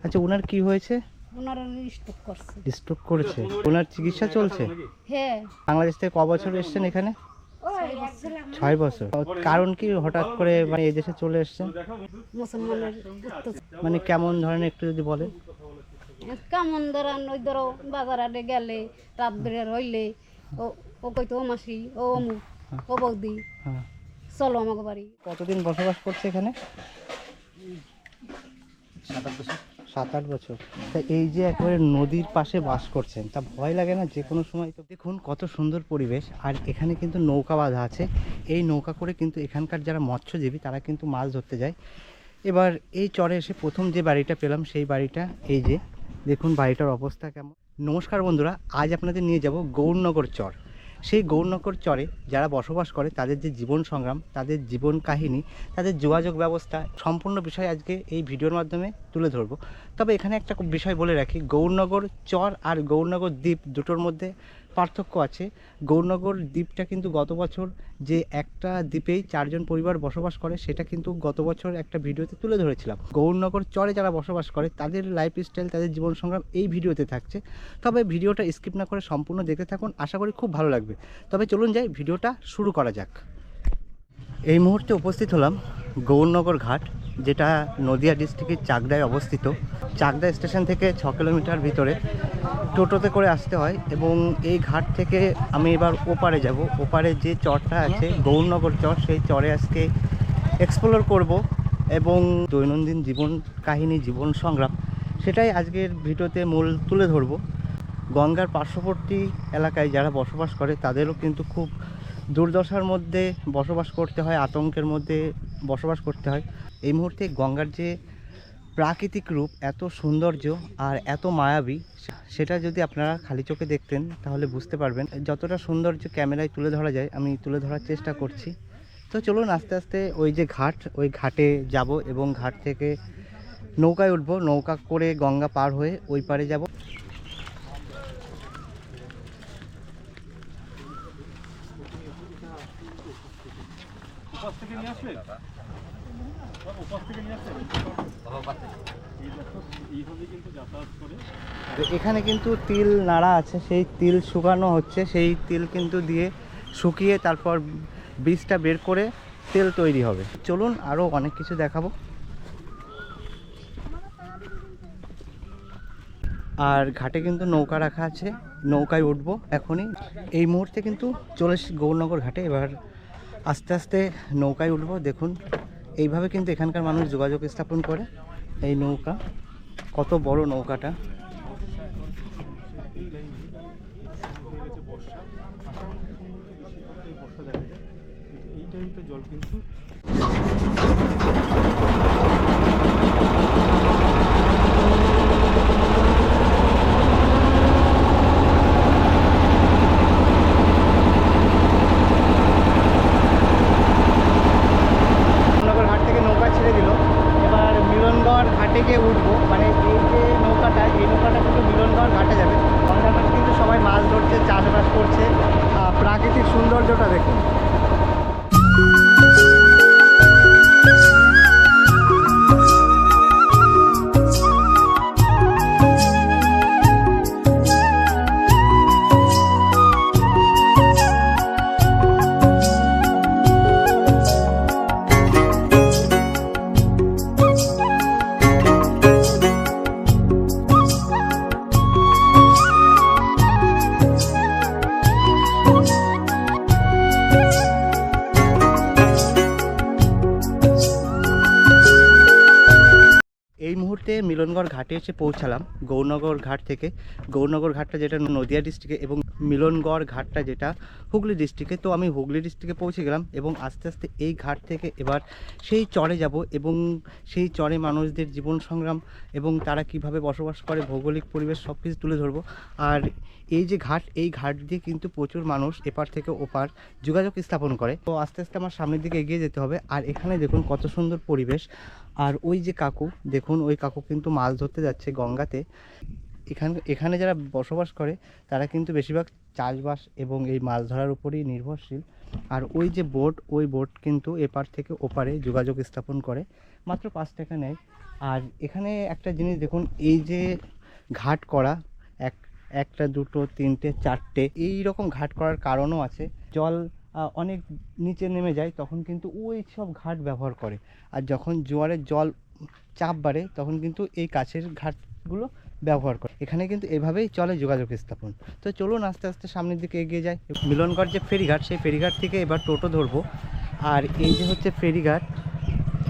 আচ্ছা ওনার কি হয়েছে? ওনারা স্টক করছে। স্ট্রোক করেছে। ওনার চিকিৎসা চলছে? হ্যাঁ। বাংলাদেশ থেকে ক বছর এসেছেন এখানে? ছয় বছর। কারণ কি হঠাৎ করে মানে এই দেশে চলে এসেছেন? মুসলমানের মানে কেমন ধরনের একটু যদি বলেন? কেমন ধরেন ওই ধরো বাজার গেলে রাত বেড়ে রইলে ও ও কইতো ও মাসি ও অমুক ও বৌদি হ্যাঁ। চলো আমাকে বাড়ি। কতদিন বসবাস করছে এখানে? সাত আট বছর তা এই যে একেবারে নদীর পাশে বাস করছেন, তা ভয় লাগে না যে কোনো সময়? তো দেখুন কত সুন্দর পরিবেশ, আর এখানে কিন্তু নৌকা বাঁধা আছে। এই নৌকা করে কিন্তু এখানকার যারা মৎস্যজীবী, তারা কিন্তু মাছ ধরতে যায়। এবার এই চরে এসে প্রথম যে বাড়িটা পেলাম, সেই বাড়িটা, এই যে, দেখুন বাড়িটার অবস্থা কেমন। নমস্কার বন্ধুরা, আজ আপনাদের নিয়ে যাব গৌরনগর চর। সেই গৌরনগর চরে যারা বসবাস করে, তাদের যে জীবন সংগ্রাম, তাদের জীবন কাহিনী, তাদের যোগাযোগ ব্যবস্থা সম্পূর্ণ বিষয় আজকে এই ভিডিওর মাধ্যমে তুলে ধরবো। তবে এখানে একটা বিষয় বলে রাখি, গৌরনগর চর আর গৌরনগর দ্বীপ দুটোর মধ্যে পার্থক্য আছে। গৌরনগর দ্বীপটা কিন্তু গত বছর যে একটা দ্বীপেই চারজন পরিবার বসবাস করে, সেটা কিন্তু গত বছর একটা ভিডিওতে তুলে ধরেছিলাম। গৌরনগর চরে যারা বসবাস করে, তাদের লাইফ স্টাইল তাদের জীবন সংগ্রাম এই ভিডিওতে থাকছে। তবে ভিডিওটা স্কিপ না করে সম্পূর্ণ দেখতে থাকুন, আশা করি খুব ভালো লাগবে। তবে চলুন যাই, ভিডিওটা শুরু করা যাক। এই মুহূর্তে উপস্থিত হলাম গৌরনগর ঘাট, যেটা নদিয়া ডিস্ট্রিক্টের চাকদায় অবস্থিত। চাকদা স্টেশন থেকে ছ কিলোমিটার ভিতরে টোটোতে করে আসতে হয় এবং এই ঘাট থেকে আমি এবার ওপারে যাব। ওপারে যে চরটা আছে গৌরনগর চর সেই চরে আজকে এক্সপ্লোর করব এবং দৈনন্দিন জীবন কাহিনী জীবন সংগ্রাম সেটাই আজকের ভিডিওতে মূল তুলে ধরবো। গঙ্গার পার্শ্ববর্তী এলাকায় যারা বসবাস করে তাদেরও কিন্তু খুব দুর্দশার মধ্যে বসবাস করতে হয় আতঙ্কের মধ্যে বসবাস করতে হয়। এই মুহূর্তে গঙ্গার যে প্রাকৃতিক রূপ, এত সৌন্দর্য আর এত মায়াবী, সেটা যদি আপনারা খালি চোখে দেখতেন, তাহলে বুঝতে পারবেন। যতটা সৌন্দর্য ক্যামেরায় তুলে ধরা যায়, আমি তুলে ধরার চেষ্টা করছি। তো চলুন আস্তে আস্তে ওই যে ঘাট, ওই ঘাটে যাব এবং ঘাট থেকে নৌকায় উঠবো। নৌকা করে গঙ্গা পার হয়ে ওই পারে যাব। থেকে নিয়ে এখানে কিন্তু তিল নাড়া আছে, সেই তিল শুকানো হচ্ছে, সেই তিল কিন্তু দিয়ে শুকিয়ে তারপর বীজটা বের করে তেল তৈরি হবে। চলুন আরও অনেক কিছু দেখাবো। আর ঘাটে কিন্তু নৌকা রাখা আছে, নৌকায় উঠবো এখনই। এই মুহূর্তে কিন্তু চলে গৌরনগর ঘাটে, এবার আস্তে আস্তে নৌকায় উঠবো, দেখুন। এইভাবে কিন্তু এখানকার মানুষ যোগাযোগ স্থাপন করে এই নৌকা। কত বড় নৌকাটা। জল কিন্তু এসে পৌঁছালাম গৌরনগর ঘাট থেকে। গৌরনগর ঘাটটা যেটা নদিয়া ডিস্ট্রিক্টে এবং মিলনগড় ঘাটটা যেটা হুগলি ডিস্ট্রিক্টে তো আমি হুগলি ডিস্ট্রিক্টে পৌঁছে গেলাম এবং আস্তে আস্তে এই ঘাট থেকে এবার সেই চরে যাব এবং সেই চরে মানুষদের জীবন সংগ্রাম এবং তারা কীভাবে বসবাস করে, ভৌগোলিক পরিবেশ সব কিছু তুলে ধরবো। আর এই যে ঘাট, এই ঘাট দিয়ে কিন্তু প্রচুর মানুষ এপার থেকে ওপার যোগাযোগ স্থাপন করে। তো আস্তে আস্তে আমার সামনের দিকে এগিয়ে যেতে হবে। আর এখানে দেখুন কত সুন্দর পরিবেশ। আর ওই যে কাকু, দেখুন ওই কাকু কিন্তু মাছ ধরতে যাচ্ছে গঙ্গাতে। এখানে এখানে যারা বসবাস করে, তারা কিন্তু বেশিরভাগ চাষবাস এবং এই মাছ ধরার উপরই নির্ভরশীল। আর ওই যে বোট, ওই বোট কিন্তু এপার থেকে ওপারে যোগাযোগ স্থাপন করে। মাত্র পাঁচ টাকা নেয়। আর এখানে একটা জিনিস দেখুন, এই যে ঘাট করা, এক একটা, দুটো, তিনটে, চারটে এই রকম ঘাট করার কারণও আছে। জল অনেক নিচে নেমে যায়, তখন কিন্তু ওই সব ঘাট ব্যবহার করে। আর যখন জোয়ারের জল চাপ বাড়ে, তখন কিন্তু এই কাছের ঘাটগুলো ব্যবহার করে। এখানে কিন্তু এভাবেই চলে যোগাযোগ স্থাপন। তো চলুন আস্তে আস্তে সামনের দিকে এগিয়ে যাই। মিলনগড় যে ফেরিঘাট, সেই ফেরিঘাট থেকে এবার টোটো ধরবো। আর এই যে হচ্ছে ফেরিঘাট,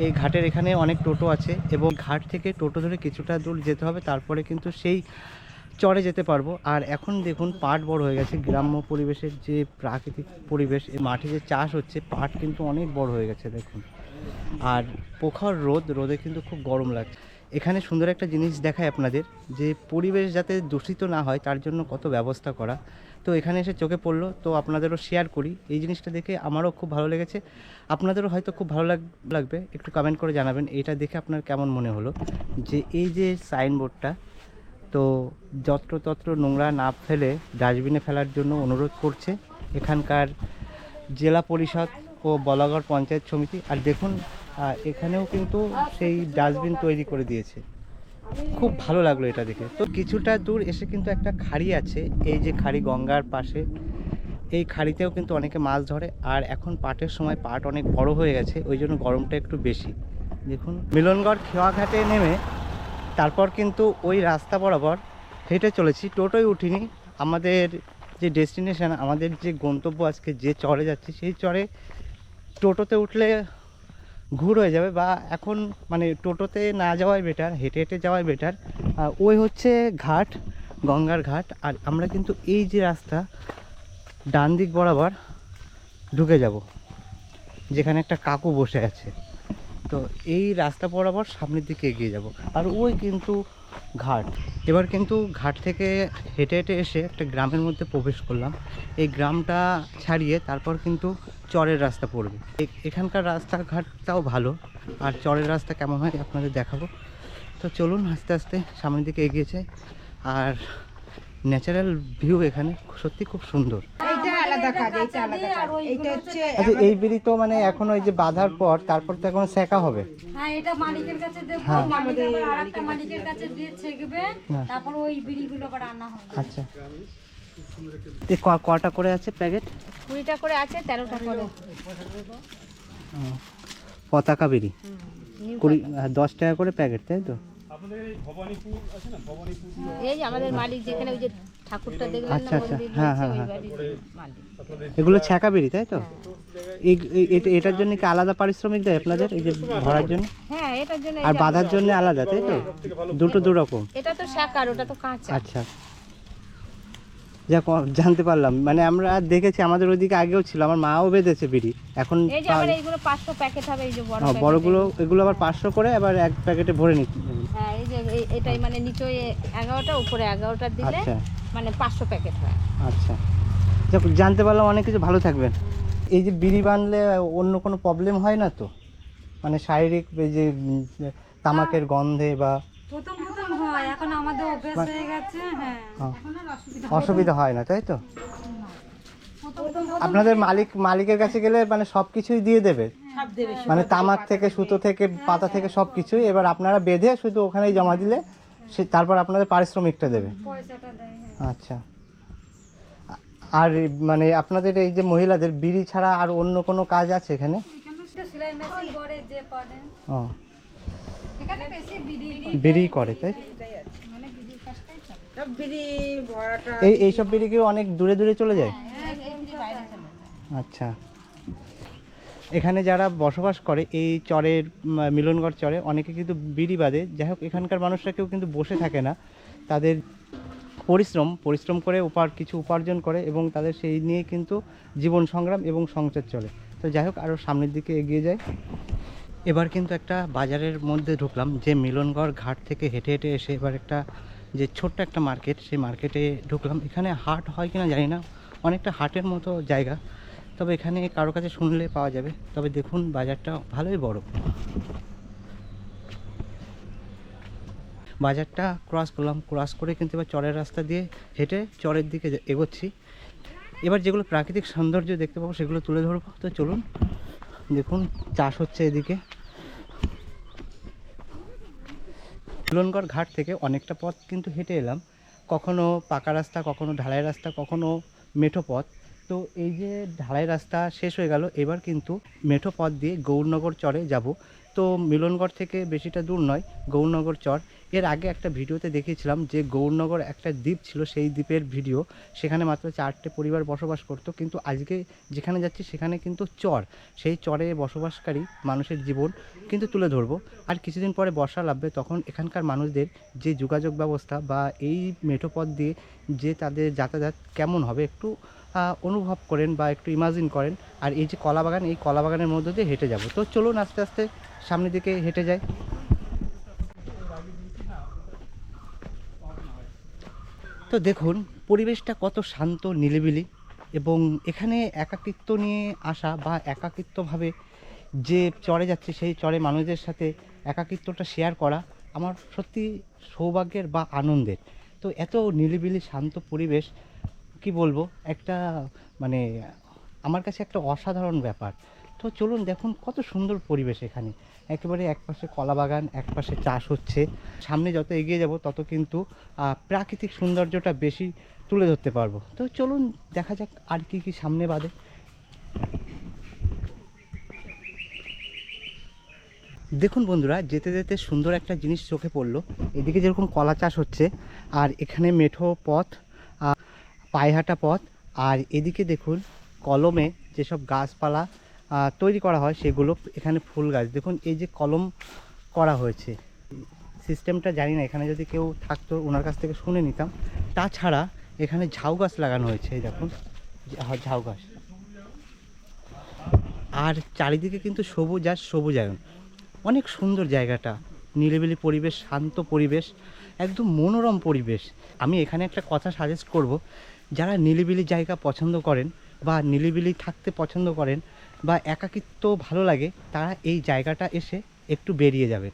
এই ঘাটের এখানে অনেক টোটো আছে এবং ঘাট থেকে টোটো ধরে কিছুটা দূর যেতে হবে। তারপরে কিন্তু সেই চড়ে যেতে পারব। আর এখন দেখুন, পাট বড় হয়ে গেছে। গ্রাম্য পরিবেশের যে প্রাকৃতিক পরিবেশ মাঠে যে চাষ হচ্ছে, পাট কিন্তু অনেক বড় হয়ে গেছে, দেখুন। আর প্রখর রোদ, রোদে কিন্তু খুব গরম লাগছে। এখানে সুন্দর একটা জিনিস দেখায় আপনাদের, যে পরিবেশ যাতে দূষিত না হয়, তার জন্য কত ব্যবস্থা করা। তো এখানে এসে চোখে পড়ল, তো আপনাদেরও শেয়ার করি। এই জিনিসটা দেখে আমারও খুব ভালো লেগেছে। আপনাদেরও হয়তো খুব ভালো লাগ লাগবে, একটু কমেন্ট করে জানাবেন। এটা দেখে আপনার কেমন মনে হলো? যে এই যে সাইনবোর্ডটা তো যত্রতত্র নোংরা না ফেলে ডাস্টবিনে ফেলার জন্য অনুরোধ করছে এখানকার জেলা পরিষদ ও বলাগড় পঞ্চায়েত সমিতি। আর দেখুন এখানেও কিন্তু সেই ডাস্টবিন তৈরি করে দিয়েছে। খুব ভালো লাগল এটা দেখে। তো কিছুটা দূর এসে কিন্তু একটা খাড়ি আছে, এই যে খাড়ি গঙ্গার পাশে। এই খাড়িতেও কিন্তু অনেকে মাছ ধরে। আর এখন পাটের সময় পাট অনেক বড় হয়ে গেছে, ওই জন্য গরমটা একটু বেশি। দেখুন, মিলনগড় খেওয়াঘাটে নেমে তারপর কিন্তু ওই রাস্তা বরাবর হেঁটে চলেছি। টোটোয় উঠিনি। আমাদের যে ডেস্টিনেশান আমাদের যে গন্তব্য আজকে যে চরে যাচ্ছি, সেই চরে টোটোতে উঠলে ঘুর হয়ে যাবে বা এখন মানে টোটোতে না যাওয়াই বেটার হেঁটে হেঁটে যাওয়াই বেটার ওই হচ্ছে ঘাট, গঙ্গার ঘাট। আর আমরা কিন্তু এই যে রাস্তা ডান দিক বরাবর ঢুকে যাব, যেখানে একটা কাকু বসে আছে। তো এই রাস্তা বরাবর সামনের দিকে এগিয়ে যাব। আর ওই কিন্তু ঘাট। এবার কিন্তু ঘাট থেকে হেঁটে হেঁটে এসে একটা গ্রামের মধ্যে প্রবেশ করলাম। এই গ্রামটা ছাড়িয়ে তারপর কিন্তু চরের রাস্তা পড়বে। এখানকার রাস্তাঘাটটাও ভালো। আর চরের রাস্তা কেমন হয় আপনাদের দেখাবো। তো চলুন আস্তে আস্তে সামনের দিকে এগিয়ে যাই। আর ন্যাচারাল ভিউ এখানে সত্যি খুব সুন্দর। আলাদা কাজ এইটা আলাদা কাজ। এইটা হচ্ছে আচ্ছা এই বিড়ি তো মানে এখন ওই যে বাঁধার পর তারপর তো এখন সেকা হবে? হ্যাঁ এটা মালিকের কাছে দেবো। হ্যাঁ। আরেকটা মালিকের কাছে দিয়ে ছেঁকবে। হ্যাঁ। তারপর ওই বিড়িগুলো আবার রান্না হবে। আচ্ছা। ক- কটা করে আছে প্যাকেট? কুড়িটা করে আছে তেরোটা করে। পতাকা বিড়ি। কুড়ি হ্যাঁ, দশ টাকা করে প্যাকেট তাই তো? আপনাদের এই ভবানীপুর আছে না? ভবানীপুর এই যে আমাদের মালিক যেখানে ওই যে ঠাকুরটা দেখলেন আচ্ছা, না আচ্ছা। মন্দির হ্যাঁ, হ্যাঁ, হ্যাঁ। এগুলো ছ্যাঁকা বিড়ি তাই তো? এই- এই- এটার জন্য কি আলাদা পারিশ্রমিক দেয় আপনাদের এই যে ভরার জন্য? হ্যাঁ এটার জন্য আর বাঁধার জন্য আলাদা তাই তো? দুটো দু রকম। এটা তো শাকার ওটা তো কাঁচা। আচ্ছা। যাক অ- জানতে পারলাম। মানে আমরা দেখেছি আমাদের ওইদিকে আগেও ছিল আমার মাও বেঁধেছে বিড়ি। এখন এই যে আবার এইগুলো পাঁচশো প্যাকেট হবে এই যে বড় হ্যাঁ, বড়গুলো এগুলো আবার পাঁচশো করে আবার এক প্যাকেটে ভরে নিতে হ্যাঁ এই যে এই- এটাই মানে নিচে এগারোটা উপরে এগারোটা দিলে আচ্ছা। মানে পাঁচশো প্যাকেট হয়। আচ্ছা। যাক জানতে পারলাম অনেক কিছু ভালো থাকবেন এই যে বিড়ি বানলে অন্য কোনো প্রবলেম হয় না তো? মানে শারীরিক এই যে তামাকের গন্ধে বা প্রথম প্রথম হয়। এখন আমাদের অভ্যাস হয়ে গেছে হ্যাঁ। হ্যাঁ, অসুবিধা হয় না তাই তো? আপনাদের মালিক মালিকের কাছে গেলে মানে সব কিছুই দিয়ে দেবে? মানে তামাক থেকে সুতো থেকে পাতা থেকে সব কিছুই। এবার আপনারা বেঁধে শুধু ওখানেই জমা দিলে সে তারপর আপনাদের পারিশ্রমিকটা দেবে। পয়সাটা দেয় হ্যাঁ। আচ্ছা। আর মানে আপনাদের এই যে মহিলাদের বিড়ি ছাড়া আর অন্য কোনো কাজ আছে এখানে? ও। বিড়ি করে, তাই এই, এইসব বিড়ি কি অনেক দূরে দূরে চলে যায়? আচ্ছা। এখানে যারা বসবাস করে, এই চরের মিলনগড় চরে, অনেকে কিন্তু বিড়ি বাদে। যাই হোক, এখানকার মানুষরা কেউ কিন্তু বসে থাকে না। তাদের পরিশ্রম পরিশ্রম করে উপার কিছু উপার্জন করে এবং তাদের সেই নিয়ে কিন্তু জীবন সংগ্রাম এবং সংসার চলে। তো যাই হোক আরও সামনের দিকে এগিয়ে যায় এবার কিন্তু একটা বাজারের মধ্যে ঢুকলাম, যে মিলনগড় ঘাট থেকে হেঁটে হেঁটে এসে এবার একটা, যে ছোট্ট একটা মার্কেট, সেই মার্কেটে ঢুকলাম। এখানে হাট হয় কিনা জানি না, অনেকটা হাটের মতো জায়গা। তবে এখানে কারও কাছে শুনলে পাওয়া যাবে। তবে দেখুন, বাজারটা ভালোই বড়। বাজারটা ক্রস করলাম ক্রস করে কিন্তু এবার চরের রাস্তা দিয়ে হেঁটে চরের দিকে এগোচ্ছি। এবার যেগুলো প্রাকৃতিক সৌন্দর্য দেখতে পাবো সেগুলো তুলে ধরবো। তো চলুন, দেখুন, চাষ হচ্ছে এদিকে। মিলনগড় ঘাট থেকে অনেকটা পথ কিন্তু হেঁটে এলাম। কখনো পাকা রাস্তা, কখনো ঢালাই রাস্তা, কখনো মেঠো পথ। তো এই যে ঢালাই রাস্তা শেষ হয়ে গেল, এবার কিন্তু মেঠো পথ দিয়ে গৌরনগর চরে যাব। তো মিলনগড় থেকে বেশিটা দূর নয়, গৌরনগর চর। এর আগে একটা ভিডিওতে দেখিয়েছিলাম যে গৌরনগর একটা দ্বীপ ছিল, সেই দ্বীপের ভিডিও। সেখানে মাত্র চারটে পরিবার বসবাস করতো, কিন্তু আজকে যেখানে যাচ্ছি সেখানে কিন্তু চর। সেই চরে বসবাসকারী মানুষের জীবন কিন্তু তুলে ধরবো। আর কিছুদিন পরে বর্ষা লাগবে, তখন এখানকার মানুষদের যে যোগাযোগ ব্যবস্থা বা এই মেঠো পথ দিয়ে যে তাদের যাতায়াত কেমন হবে একটু অনুভব করেন বা একটু ইমাজিন করেন। আর এই যে কলা বাগান এই কলা বাগানের মধ্যে দিয়ে হেঁটে যাব। তো চলুন আস্তে আস্তে সামনের দিকে হেঁটে যাই তো দেখুন, পরিবেশটা কত শান্ত নিলিবিলি এবং এখানে একাকিত্ব নিয়ে আসা বা একাকিত্বভাবে যে চড়ে যাচ্ছে, সেই চড়ে মানুষদের সাথে একাকিত্বটা শেয়ার করা আমার সত্যি সৌভাগ্যের বা আনন্দের। তো এত নিলিবিলি শান্ত পরিবেশ, কি বলব? একটা মানে আমার কাছে একটা অসাধারণ ব্যাপার। তো চলুন দেখুন কত সুন্দর পরিবেশ এখানে। একেবারে একপাশে কলা বাগান একপাশে চাষ হচ্ছে। সামনে যত এগিয়ে যাব, তত কিন্তু প্রাকৃতিক সৌন্দর্যটা বেশি তুলে ধরতে পারব। তো চলুন দেখা যাক আর কি কি সামনে বাদে দেখুন বন্ধুরা, যেতে যেতে সুন্দর একটা জিনিস চোখে পড়ল। এদিকে যেরকম কলা চাষ হচ্ছে, আর এখানে মেঠো পথ পায়হাটা পথ, আর এদিকে দেখুন, কলমে যেসব গাছপালা তৈরি করা হয় সেগুলো এখানে ফুল গাছ। দেখুন, এই যে কলম করা হয়েছে। সিস্টেমটা জানি না, এখানে যদি কেউ থাকতো, ওনার কাছ থেকে শুনে নিতাম। তাছাড়া এখানে ঝাউ গাছ লাগানো হয়েছে দেখুন ঝাউ গাছ। আর চারিদিকে কিন্তু সবুজ আর সবুজায়ন। অনেক সুন্দর জায়গাটা। নিরিবিলি পরিবেশ, শান্ত পরিবেশ, একদম মনোরম পরিবেশ। আমি এখানে একটা কথা সাজেস্ট করব, যারা নিলিবিলি জায়গা পছন্দ করেন বা নিলিবিলি থাকতে পছন্দ করেন বা একাকিত্ব ভালো লাগে, তারা এই জায়গাটা এসে একটু বেরিয়ে যাবেন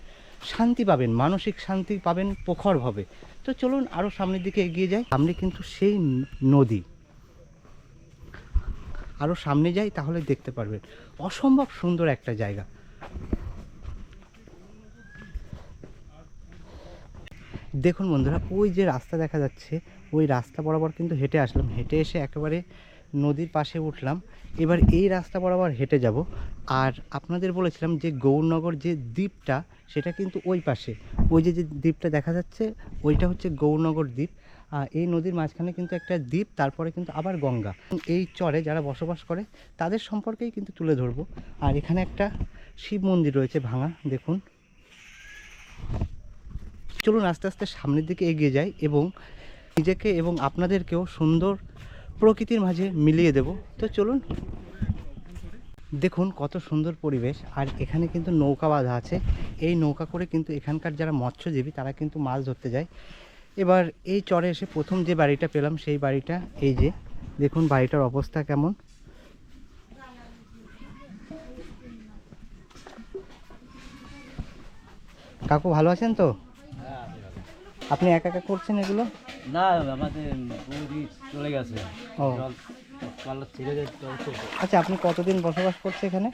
শান্তি পাবেন, মানসিক শান্তি পাবেন প্রখরভাবে তো চলুন আরও সামনের দিকে এগিয়ে যাই। সামনে কিন্তু সেই নদী। আরও সামনে যাই, তাহলে দেখতে পারবেন। অসম্ভব সুন্দর একটা জায়গা। দেখুন বন্ধুরা, ওই যে রাস্তা দেখা যাচ্ছে, ওই রাস্তা বরাবর কিন্তু হেঁটে আসলাম। হেঁটে এসে একেবারে নদীর পাশে উঠলাম। এবার এই রাস্তা বরাবর হেঁটে যাব। আর আপনাদের বলেছিলাম যে গৌরনগর যে দ্বীপটা, সেটা কিন্তু ওই পাশে। ওই যে যে দ্বীপটা দেখা যাচ্ছে, ওইটা হচ্ছে গৌরনগর দ্বীপ। আর এই নদীর মাঝখানে কিন্তু একটা দ্বীপ, তারপরে কিন্তু আবার গঙ্গা। এই চরে যারা বসবাস করে, তাদের সম্পর্কেই কিন্তু তুলে ধরবো। আর এখানে একটা শিব মন্দির রয়েছে ভাঙা, দেখুন। চলুন আস্তে আস্তে সামনের দিকে এগিয়ে যাই এবং নিজেকে এবং আপনাদেরকেও সুন্দর প্রকৃতির মাঝে মিলিয়ে দেব। তো চলুন। দেখুন কত সুন্দর পরিবেশ। আর এখানে কিন্তু নৌকা বাঁধা আছে। এই নৌকা করে কিন্তু এখানকার যারা মৎস্যজীবী তারা কিন্তু মাছ ধরতে যায়। এবার এই চরে এসে প্রথম যে বাড়িটা পেলাম সেই বাড়িটা এই যে। দেখুন বাড়িটার অবস্থা কেমন। কাকু ভালো আছেন তো? আপনি একা একা করছেন এগুলো? না আমাদের চলে গেছে। ও। আচ্ছা আপনি কতদিন বসবাস করছে এখানে?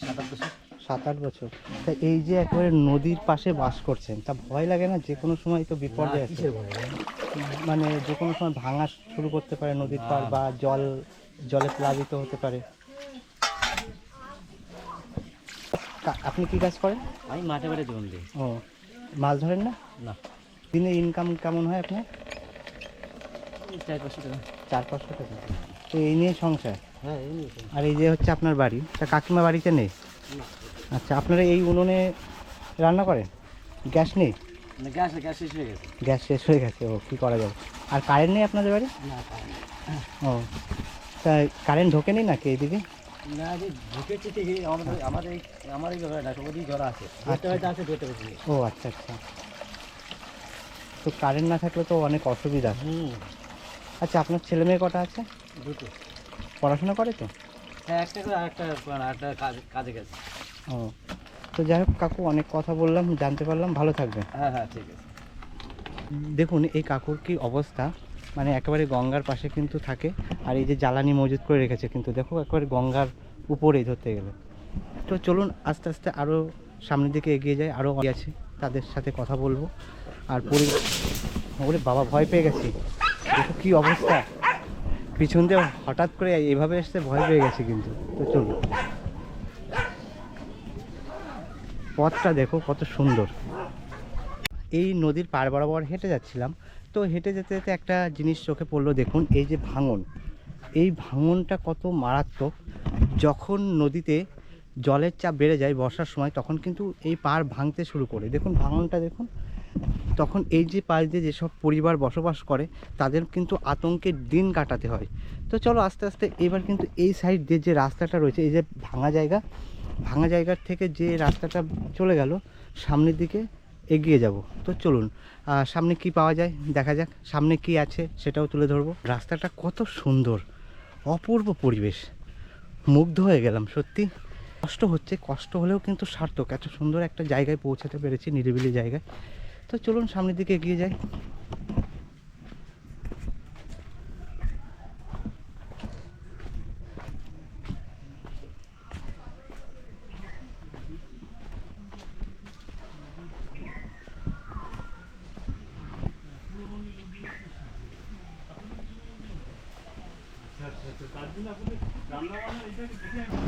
সাত আট বছর। সাত আট বছর। তা এই যে একেবারে নদীর পাশে বাস করছেন তা ভয় লাগে না? যে কোনো সময় তো বিপর্যয় আছে মানে যে কোনো সময় ভাঙা শুরু করতে পারে নদীর পার বা জল জলে প্লাবিত হতে পারে। আপনি কি কাজ করেন? আমি মাঠে বাড়ি দিই। ও মাছ ধরেন না? না। দিনে ইনকাম কেমন হয় আপনার? চার পাঁচশো টাকা। চার পাঁচশো টাকা। তো এই নিয়ে সংসার? হ্যাঁ এই নিয়ে তো। আর এই যে হচ্ছে আপনার বাড়ি তা কাকিমা বাড়িতে নেই? আচ্ছা আপনারা এই উনুনে রান্না করেন? গ্যাস নেই? গ্যাস গ্যাস শেষ হয়ে গেছে। গ্যাস শেষ হয়ে গেছে ও কী করা যাবে? আর কারেন্ট নেই আপনাদের বাড়ি? ও তা কারেন্ট ঢোকেনি নাকি এইদিকে না যে ঢুকেছি ঠিকই আমাদের এই আমার এই জায়গাটা ওদিকে জল আছে। আছে ও আচ্ছা আচ্ছা। তো কারেন্ট না থাকলে তো অনেক অসুবিধা। আচ্ছা আপনার ছেলে মেয়ে কটা আছে? দুটো। পড়াশোনা করে তো? হ্যাঁ একটা করে আরেকটা আরেকটা কাজ গেছে। ও তো যাই হোক কাকু অনেক কথা বললাম জানতে পারলাম ভালো থাকবেন। হ্যাঁ হ্যাঁ ঠিক আছে। দেখুন এই কাকুর কি অবস্থা? মানে একেবারে গঙ্গার পাশে কিন্তু থাকে আর এই যে জ্বালানি মজুত করে রেখেছে কিন্তু দেখো একেবারে গঙ্গার উপরেই ধরতে গেলে। তো চলুন আস্তে আস্তে আরও সামনের দিকে এগিয়ে যাই আরও আছে তাদের সাথে কথা বলব। আর পরি ওরে বাবা, ভয় পেয়ে গেছি। দেখো কী অবস্থা। পিছন দিয়ে হঠাৎ করে এভাবে এসে ভয় পেয়ে গেছে কিন্তু। তো চলুন। পথটা দেখো কত সুন্দর। এই নদীর পার বরাবর হেঁটে যাচ্ছিলাম। তো হেঁটে যেতে যেতে একটা জিনিস চোখে পড়ল, দেখুন, এই যে ভাঙন। এই ভাঙনটা কত মারাত্মক। যখন নদীতে জলের চাপ বেড়ে যায় বর্ষার সময়, তখন কিন্তু এই পার ভাঙতে শুরু করে। দেখুন, ভাঙনটা দেখুন। তখন এই যে পাশ দিয়ে যেসব পরিবার বসবাস করে, তাদের কিন্তু আতঙ্কের দিন কাটাতে হয়। তো চলো আস্তে আস্তে এবার কিন্তু এই সাইড দিয়ে যে রাস্তাটা রয়েছে, এই যে ভাঙা জায়গা, ভাঙা জায়গার থেকে যে রাস্তাটা চলে গেল, সামনের দিকে এগিয়ে যাব। তো চলুন সামনে কি পাওয়া যায়? দেখা যাক, সামনে কি আছে সেটাও তুলে ধরবো। রাস্তাটা কত সুন্দর, অপূর্ব পরিবেশ। মুগ্ধ হয়ে গেলাম, সত্যি। কষ্ট হচ্ছে, কষ্ট হলেও কিন্তু সার্থক। এত সুন্দর একটা জায়গায় পৌঁছাতে পেরেছি, নিরিবিলি জায়গায়। তো চলুন সামনের দিকে এগিয়ে যাই।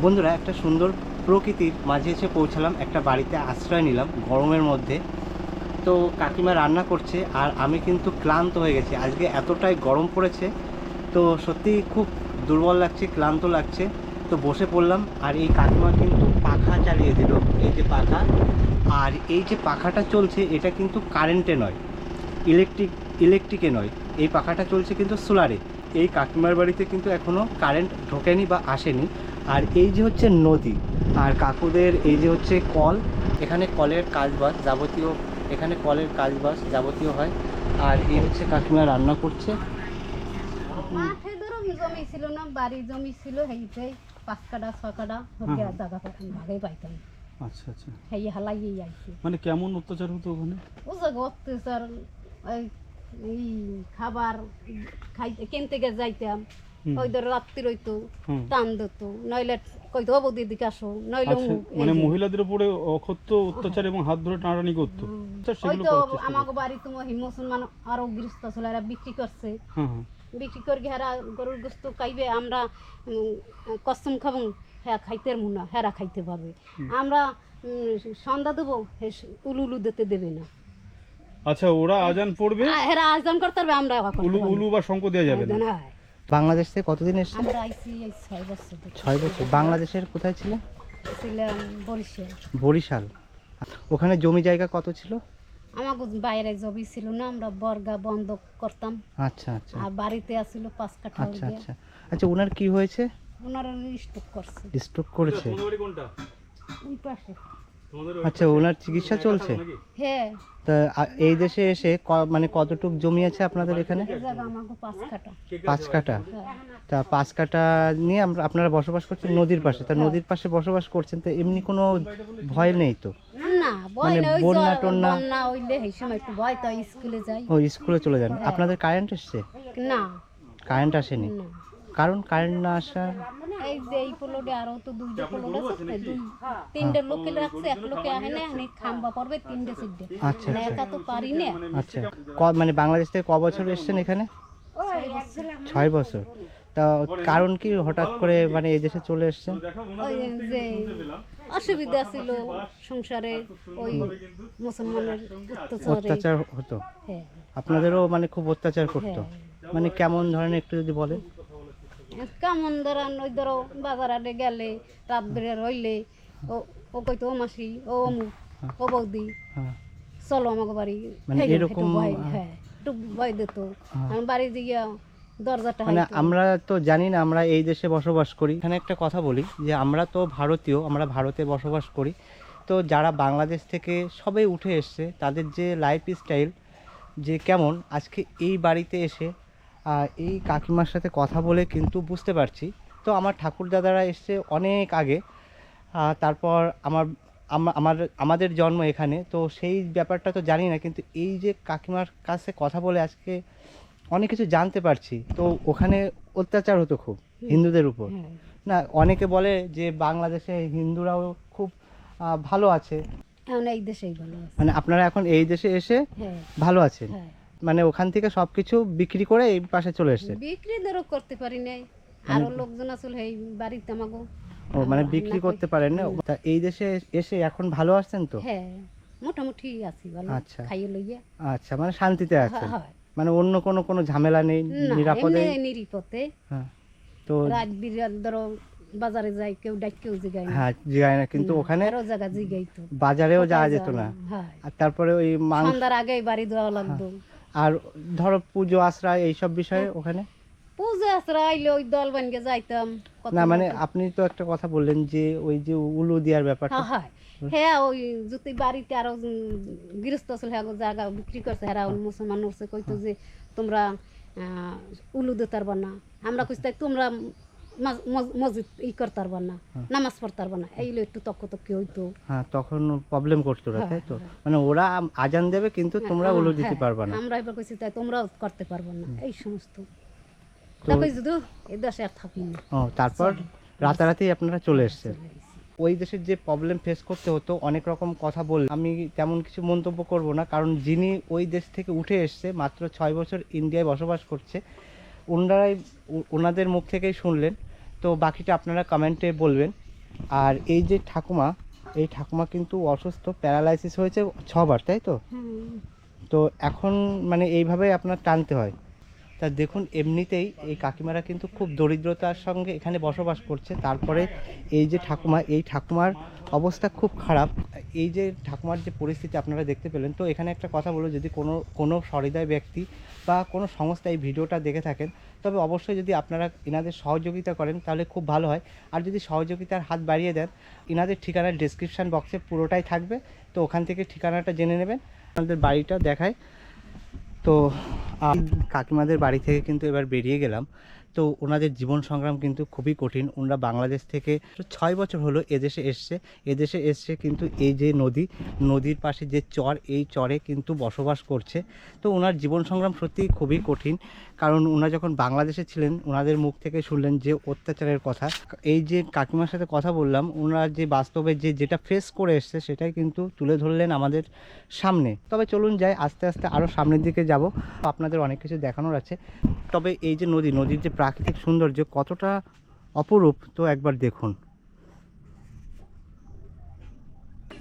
বন্ধুরা, একটা সুন্দর প্রকৃতির মাঝে এসে পৌঁছালাম, একটা বাড়িতে আশ্রয় নিলাম, গরমের মধ্যে। তো কাকিমা রান্না করছে আর আমি কিন্তু ক্লান্ত হয়ে গেছি। আজকে এতটাই গরম পড়েছে, তো সত্যি খুব দুর্বল লাগছে, ক্লান্ত লাগছে। তো বসে পড়লাম আর এই কাকিমা কিন্তু পাখা চালিয়ে দিল। এই যে পাখা, আর এই যে পাখাটা চলছে, এটা কিন্তু কারেন্টে নয়, ইলেকট্রিক, ইলেকট্রিকে নয়। এই পাখাটা চলছে কিন্তু সোলারে। এই কাকিমার বাড়িতে কিন্তু এখনও কারেন্ট ঢোকেনি বা আসেনি। আর এই যে হচ্ছে নদী, আর কাকুদের এই যে হচ্ছে কল, এখানে কলের কাজবাজ যাবতীয় এখানে কলের কাজবাজ যাবতীয় হয়। আর এই হচ্ছে কাকিমা রান্না করছে। জমি ছিল না বাড়ি জমি ছিল সেইটাই পাঁচ কাটা ছয় কাটা হরিয়া জায়গা পাতাম ভাগে পাইতাম। আচ্ছা আচ্ছা। সেই হালাইয়েই আইছি। মানে কেমন অত্যাচার হতো ওখানে? ও জায়গা অত্যাচার এই খাবার খাইতে কিনতে গিয়ে যাইতাম। ওই ধর রাত্রি রইতো টান দিত নইলে কইতো অবধি দিকে আসো নইলে আচ্ছা মানে মহিলাদের উপরে অকথ্য অত্যাচার এবং হাত ধরে টানাটানি করতো? আচ্ছা, ওই সেগুলো তো আমাকে বাড়ি মুসলমান আরও গৃহস্থ ছিল এরা বিক্রি করছে। হ্যাঁ হ্যাঁ। বিক্রি করে হেরা গরুর গোস্ত খাইবে আমরা কসম খাব হ্যাঁ খাইতে মুনা হেরা খাইতে পারবে। আমরা সন্ধ্যা দেবো উলু উলু দিতে দেবে না। আচ্ছা ওরা আজান পড়বে? আ, হেরা আয়োজন করতে পারবে আমরা উলু উলু বা শঙ্খ দেওয়া যাবে। না, বাংলাদেশ থেকে কতদিন এসছে? আমরা আইসি এই ছয় বছর ধরে। ছয় বছর। বাংলাদেশের কোথায় ছিলেন ছিলাম বরিশাল। বরিশাল। ওখানে জমি জায়গা কত ছিল? আমাকে বাইরে জমি ছিল না আমরা বর্গা বন্ধ করতাম। আচ্ছা আচ্ছা। আর বাড়িতে আসছিল পাঁচ কাঠা আচ্ছা আচ্ছা। আচ্ছা ওনার কি হয়েছে? ওনারা স্টক করছে। স্ট্রোক করেছে? কোনটা? ওই পাশে। আচ্ছা ওনার চিকিৎসা চলছে? হ্যাঁ। তা এই দেশে এসে ক- মানে কতটুক জমি আছে আপনাদের এখানে? পাঁচ কাটা হ্যাঁ। তা পাঁচ কাটা নিয়ে আমরা আপনারা বসবাস করছেন নদীর পাশে। তা নদীর পাশে বসবাস করছেন তো এমনি কোনো ভয় নেই তো? মানে বন্যা জ্বর, টন্যা? বন্যা হইলে এই সময় একটু ভয় তো স্কুলে ও স্কুলে চলে যান। আপনাদের কারেন্ট এসছে? না। কারেন্ট আসেনি? কারণ কারেন্ট না আসার এই যে এই পোলোডে আরও তো দুইটা পোলোড আছে দুই তিনটে লোকে রাখছে এক লোকে আহে না আমি খাম্বা পড়বে তিনটে সিদ্ধে। আচ্ছা না একা তো পারি না। আচ্ছা। ক- মানে বাংলাদেশ থেকে ক বছর এসেছেন এখানে? ছয় বছর। তা কারণ কি হঠাৎ করে মানে এই দেশে চলে এসেছেন? ওই যে অসুবিধা ছিল সংসারে ওই মুসলমানের অত্যাচার। হতো? হ্যাঁ। আপনাদেরও মানে খুব অত্যাচার করতো? মানে কেমন ধরনের একটু যদি বলেন? কেমন ধরেন ওই ধরো বাজারে গেলে রাত বেড়ে রইলে ও ও কইতো ও মাসি ও অমুক ও বৌদি হ্যাঁ। চলো আমাকে বাড়ি মানে এরকম, ভয় হ্যাঁ। একটু ভয় দিত। হ্যাঁ। আমি বাড়ি দিয়ে দরজাটা মানে আমরা তো জানি না আমরা এই দেশে বসবাস করি। এখানে একটা কথা বলি যে আমরা তো ভারতীয় আমরা ভারতে বসবাস করি। তো যারা বাংলাদেশ থেকে সবাই উঠে এসছে তাদের যে লাইফ স্টাইল যে কেমন আজকে এই বাড়িতে এসে এই কাকিমার সাথে কথা বলে কিন্তু বুঝতে পারছি। তো আমার ঠাকুর দাদারা এসছে অনেক আগে। তারপর আমার আমা- আমার আমাদের জন্ম এখানে। তো সেই ব্যাপারটা তো জানি না কিন্তু এই যে কাকিমার কাছে কথা বলে আজকে অনেক কিছু জানতে পারছি। তো ওখানে অত্যাচার হতো খুব হিন্দুদের উপর। হ্যাঁ। না অনেকে বলে যে বাংলাদেশে হিন্দুরাও খুব ভালো আছে। এখন এই দেশেই ভালো মানে আপনারা এখন এই দেশে এসে হ্যাঁ। ভালো আছেন। হ্যাঁ। মানে ওখান থেকে সবকিছু বিক্রি করে এই পাশে চলে এসেছেন বিক্রি ধরো করতে পারি নাই। আরও লোকজন আসলে এই বাড়িতে আমাকে ও মানে বিক্রি করতে পারেন না? তা এই দেশে এসে এখন ভালো আছেন তো? হ্যাঁ মোটামুটি আছি ভালো আচ্ছা। খাইয়ে লইয়া। আচ্ছা মানে শান্তিতে আছেন? মানে অন্য কোনো কোনো ঝামেলা নেই? নিরাপদে? নিরাপদে। হ্যাঁ তো রাত বিরাত ধরো বাজারে যাই কেউ ডাক কেউ জিগায় না। হ্যাঁ জিগায় না কিন্তু ওখানে আরও জায়গা জিগাই তো বাজারেও যাওয়া যেত না। হ্যাঁ। আর তারপরে ওই মাংস সন্ধ্যার আগেই বাড়ি দেওয়া লাগতো। আর ধরো পুজো আশ্রয় এইসব বিষয়ে। ওখানে? পূজা আশ্রয় আইলে ওই দল বানিয়ে যাইতাম। না মানে আপনি তো একটা কথা বললেন যে ওই যে উলু দেওয়ার ব্যাপারটা। হ্যাঁ হ্যাঁ। ওই যদি বাড়িতে আরও গৃহস্থ ছিল হ্যাঁ জায়গা বিক্রি করছে হ্যাঁ ওই মুসলমান উঠছে কইতো যে তোমরা উলু দিতে পারবা না আমরা কইছি তাই তোমরা মসজিদ ই করতে পারবা না নামাজ পড়তে পারবা না এইগুলো একটু তক্ক তক্কি হইতো। হ্যাঁ তখন প্রবলেম করতো ওরা হ্যাঁ, তাই তো? মানে ওরা আজান দেবে কিন্তু তোমরা দিতে হ্যাঁ, পারবা না। আমরা এবার কইছি তাই তোমরাও করতে পারবা না এই সমস্ত। তারপর শুধু এই দেশে আর থাকি না। ও তারপর রাতারাতি আপনারা চলে এসছেন। ওই দেশের যে প্রবলেম ফেস করতে হতো অনেক রকম কথা বল আমি তেমন কিছু মন্তব্য করব না কারণ যিনি ওই দেশ থেকে উঠে এসছে মাত্র ছয় বছর ইন্ডিয়ায় বসবাস করছে ওনারাই ওনাদের মুখ থেকেই শুনলেন। তো বাকিটা আপনারা কমেন্টে বলবেন। আর এই যে ঠাকুমা এই ঠাকুমা কিন্তু অসুস্থ প্যারালাইসিস হয়েছে ছবার তাই তো? তো এখন মানে এইভাবে আপনার টানতে হয়। তা দেখুন, এমনিতেই এই কাকিমারা কিন্তু খুব দরিদ্রতার সঙ্গে এখানে বসবাস করছে। তারপরে এই যে ঠাকুমা, এই ঠাকুমার অবস্থা খুব খারাপ। এই যে ঠাকুমার যে পরিস্থিতি আপনারা দেখতে পেলেন, তো এখানে একটা কথা বলব, যদি কোনো কোনো সহৃদয় ব্যক্তি বা কোনো সংস্থা এই ভিডিওটা দেখে থাকেন, তবে অবশ্যই যদি আপনারা এনাদের সহযোগিতা করেন, তাহলে খুব ভালো হয়। আর যদি সহযোগিতার হাত বাড়িয়ে দেন এনাদের ঠিকানা ডিসক্রিপশান বক্সে পুরোটাই থাকবে। তো ওখান থেকে ঠিকানাটা জেনে নেবেন আমাদের বাড়িটা দেখায়। তো কাকিমাদের বাড়ি থেকে কিন্তু এবার বেরিয়ে গেলাম। তো ওনাদের জীবন সংগ্রাম কিন্তু খুবই কঠিন। ওনারা বাংলাদেশ থেকে ছয় বছর হলো এদেশে এসছে। এদেশে এসছে কিন্তু এই যে নদী, নদীর পাশে যে চর, এই চরে কিন্তু বসবাস করছে। তো ওনার জীবন সংগ্রাম সত্যিই খুবই কঠিন। কারণ ওনারা যখন বাংলাদেশে ছিলেন, ওনাদের মুখ থেকে শুনলেন যে অত্যাচারের কথা। এই যে কাকিমার সাথে কথা বললাম, ওনারা যে বাস্তবে যে যেটা ফেস করে এসছে, সেটাই কিন্তু তুলে ধরলেন আমাদের সামনে। তবে চলুন যাই, আস্তে আস্তে আরও সামনের দিকে যাব। আপনাদের অনেক কিছু দেখানোর আছে। তবে এই যে নদী, নদীর যে প্রাকৃতিক সৌন্দর্য কতটা অপরূপ, তো একবার দেখুন।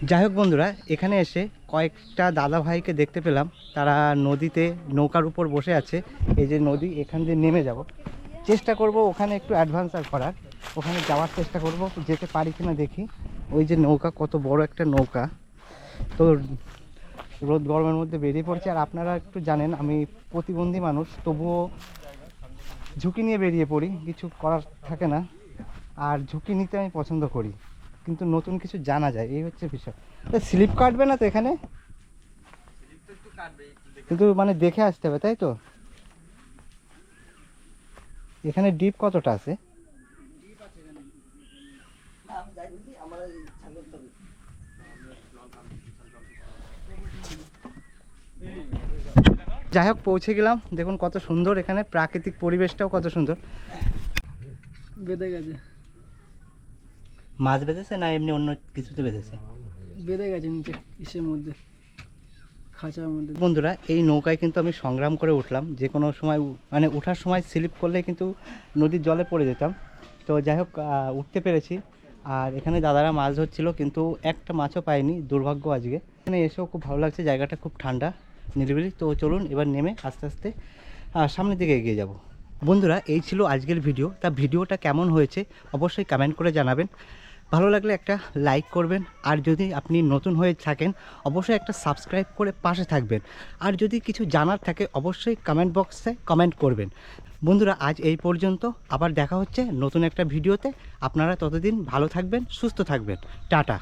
যাই হোক বন্ধুরা, এখানে এসে কয়েকটা দাদা ভাইকে দেখতে পেলাম। তারা নদীতে নৌকার উপর বসে আছে। এই যে নদী, এখান দিয়ে নেমে যাব। চেষ্টা করব ওখানে একটু অ্যাডভান্সার করার। ওখানে যাওয়ার চেষ্টা করব, যেতে পারি কিনা দেখি। ওই যে নৌকা, কত বড় একটা নৌকা। তো রোদ গরমের মধ্যে বেরিয়ে পড়ছে। আর আপনারা একটু জানেন, আমি প্রতিবন্ধী মানুষ, তবুও ঝুঁকি নিয়ে বেরিয়ে পড়ি। কিছু করার থাকে না। আর ঝুঁকি নিতে আমি পছন্দ করি। কিন্তু নতুন কিছু জানা যায়, এই হচ্ছে বিষয়। স্লিপ কাটবে না তো এখানে? কিন্তু মানে দেখে আসতে হবে, তাই তো? এখানে ডিপ কতটা আছে? যাই হোক, পৌঁছে গেলাম। দেখুন কত সুন্দর এখানে, প্রাকৃতিক পরিবেশটাও কত সুন্দর। বেঁধে গেছে। মাছ বেঁধেছে না এমনি অন্য কিছুতে বেঁধেছে? বেঁধে গেছে নিচে ইসের মধ্যে খাঁচার মধ্যে। বন্ধুরা এই নৌকায় কিন্তু আমি সংগ্রাম করে উঠলাম। যে কোনো সময় মানে ওঠার সময় স্লিপ করলে কিন্তু নদীর জলে পড়ে যেতাম। তো যাই হোক উঠতে পেরেছি। আর এখানে দাদারা মাছ ধরছিল কিন্তু একটা মাছও পাইনি দুর্ভাগ্য আজকে। এখানে এসেও খুব ভালো লাগছে জায়গাটা খুব ঠান্ডা নিরিবিলি। তো চলুন এবার নেমে আস্তে আস্তে সামনের দিকে এগিয়ে যাব। বন্ধুরা এই ছিল আজকের ভিডিও। তা ভিডিওটা কেমন হয়েছে অবশ্যই কমেন্ট করে জানাবেন। ভালো লাগলে একটা লাইক করবেন। আর যদি আপনি নতুন হয়ে থাকেন, অবশ্যই একটা সাবস্ক্রাইব করে পাশে থাকবেন। আর যদি কিছু জানার থাকে, অবশ্যই কমেন্ট বক্সে কমেন্ট করবেন। বন্ধুরা, আজ এই পর্যন্ত। আবার দেখা হচ্ছে নতুন একটা ভিডিওতে আপনারা ততদিন ভালো থাকবেন, সুস্থ থাকবেন। টাটা।